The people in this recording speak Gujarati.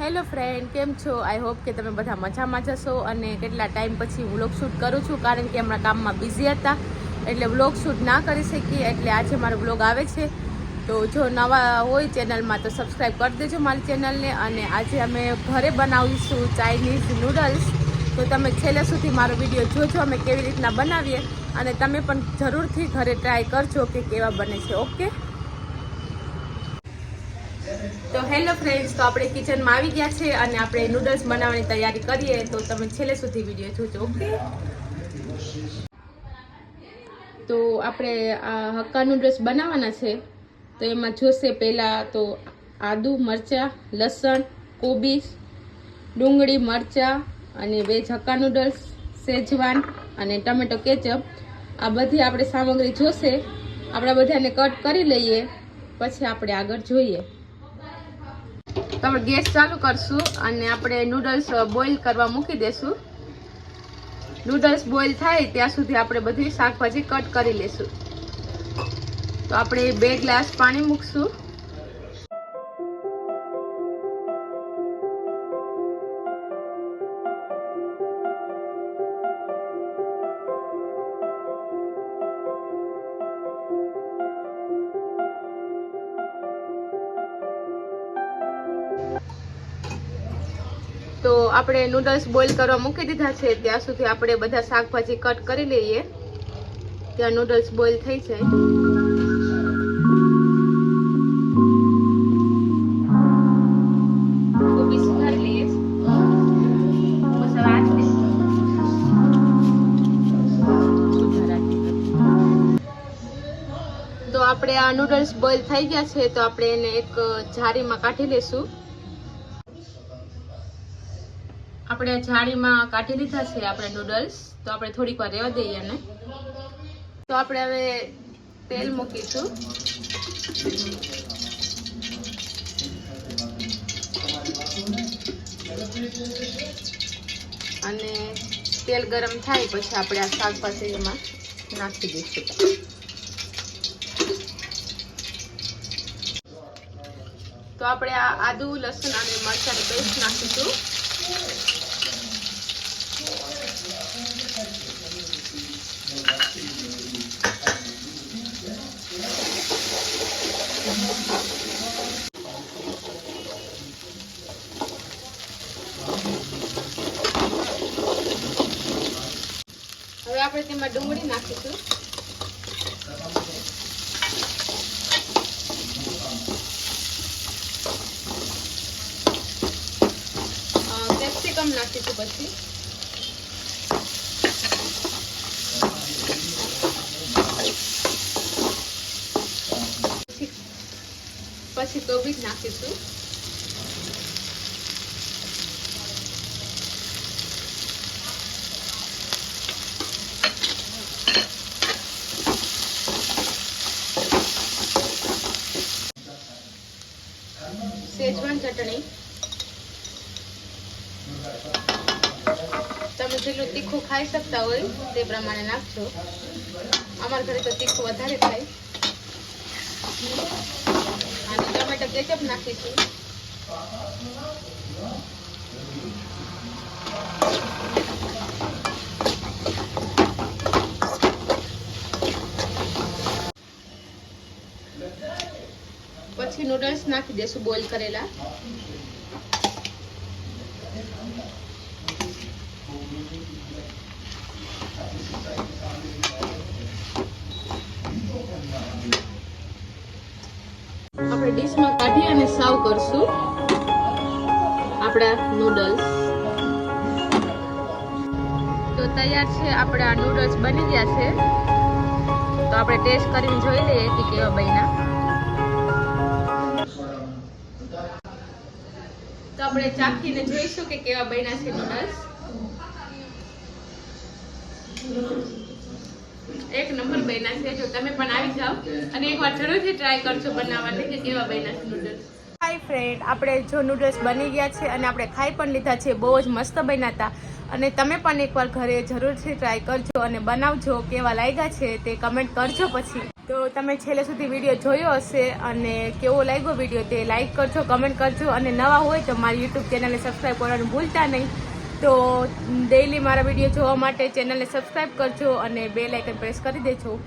હેલો ફ્રેન્ડ, કેમ છો? આઈ હોપ કે તમે બધા મજામાં જશો અને કેટલા ટાઈમ પછી વ્લોગ શૂટ કરું છું, કારણ કે હમણાં કામમાં બિઝી હતા, એટલે વ્લોગ શૂટ ના કરી શકીએ, એટલે આજે મારો વ્લોગ આવે છે. તો જો નવા હોય ચેનલમાં તો સબસ્ક્રાઈબ કરી દેજો મારી ચેનલને, અને આજે અમે ઘરે બનાવીશું ચાઇનીઝ નૂડલ્સ તો તમે છેલ્લે સુધી મારો વીડિયો જોજો, અમે કેવી રીતના બનાવીએ, અને તમે પણ જરૂરથી ઘરે ટ્રાય કરજો કે કેવા બને છે ઓકે તો હેલો ફ્રેન્ડ્સ તો આપણે કિચનમાં આવી ગયા છે અને આપણે નૂડલ્સ બનાવવાની તૈયારી કરીએ. તો તમે છેલ્લે સુધી વીડિયો જોજો ઓકે તો આપણે આ હક્કા નૂડલ્સ બનાવવાના છે. તો એમાં જોશે પહેલાં તો આદુ, મરચાં, લસણ કોબીજ ડુંગળી, મરચાં અને વેજ હક્કા નૂડલ્સ સેજવાન અને ટમેટો કેચઅપ. આ બધી આપણે સામગ્રી જોશે. આપણે બધાને કટ કરી લઈએ. પછી આપણે આગળ જોઈએ. તો ગેસ ચાલુ કરશું અને આપણે નૂડલ્સ બોઇલ કરવા મૂકી દેશું. નૂડલ્સ બોઇલ થાય ત્યાં સુધી આપણે બધી શાકભાજી કટ કરી લેશું. તો આપણે બે ગ્લાસ પાણી મૂકશું. તો આપણે નૂડલ્સ બોઇલ કરવા મૂકી દીધા છે. ત્યાં સુધી આપણે બધા શાકભાજી કટ કરી લઈએ. ત્યાં નૂડલ્સ બોઇલ થઈ જાય. તો આપણે આ નૂડલ્સ બોઇલ થઈ ગયા છે. તો આપણે એને એક જારીમાં કાઢી લેશું આપણે જાળીમાં કાઢી લીધા છે આપણે નૂડલ્સ તો આપણે થોડીક વાર રહેવા દઈએ એને. તો આપણે હવે તેલ મૂકીશું. અને તેલ ગરમ થાય પછી આપણે આ શાકભાજી એમાં નાખી દઈશું. તો આપણે આ આદુ, લસણ અને મરચાંની પેસ્ટ નાખીશું. હવે આપણે તેમાં ડુંગળી નાખીશું. નાખીશું પછી. પછી કોબીજ નાખીશું સેજવાન ચટણી. તમે જેટલું તીખું ખાઈ શકતા હોય તે પ્રમાણે નાખજો. અમારા ઘરે તો તીખું વધારે થાય. અને ટમેટો કેચઅપ નાખીશું. પછી નૂડલ્સ નાખી દેશું બોઇલ કરેલા. આપણે ડીશમાં કાઢી અને સાવ કરશું. આપણા નૂડલ્સ તો તૈયાર છે, આપણા નૂડલ્સ બની ગયા છે. તો આપણે ટેસ્ટ કરીને જોઈ લઈએ કે કેવા બન્યા. તો આપણે ચાખીને જોઈશું કે કેવા બન્યા છે નૂડલ્સ એક નંબર બન્યા છે. તમે પણ આવી જાઓ અને એકવાર જરૂરથી ટ્રાય કરજો બનાવવાની કે કેવા બન્યા નૂડલ્સ હાય ફ્રેન્ડ આપણે જો નૂડલ્સ બની ગયા છે અને આપણે ખાઈ પણ લીધા છે, બહુ જ મસ્ત બન્યા હતા અને તમે પણ એકવાર ઘરે જરૂરથી ટ્રાય કરજો અને બનાવજો કેવા લાગ્યા છે તે કમેન્ટ કરજો પછી. તો તમે છેલ્લે સુધી વીડિયો જોયો હશે અને કેવો લાગ્યો વીડિયો તે લાઇક કરજો કમેન્ટ કરજો અને નવા હોય તો મારી યુટ્યુબ ચેનલને સબસ્ક્રાઈબ કરવાનું ભૂલતા નહીં. તો ડેઈલી મારા વીડિયો જોવા માટે ચેનલને સબસ્ક્રાઈબ કરજો અને બે લાઇકન પ્રેસ કરી દેજો.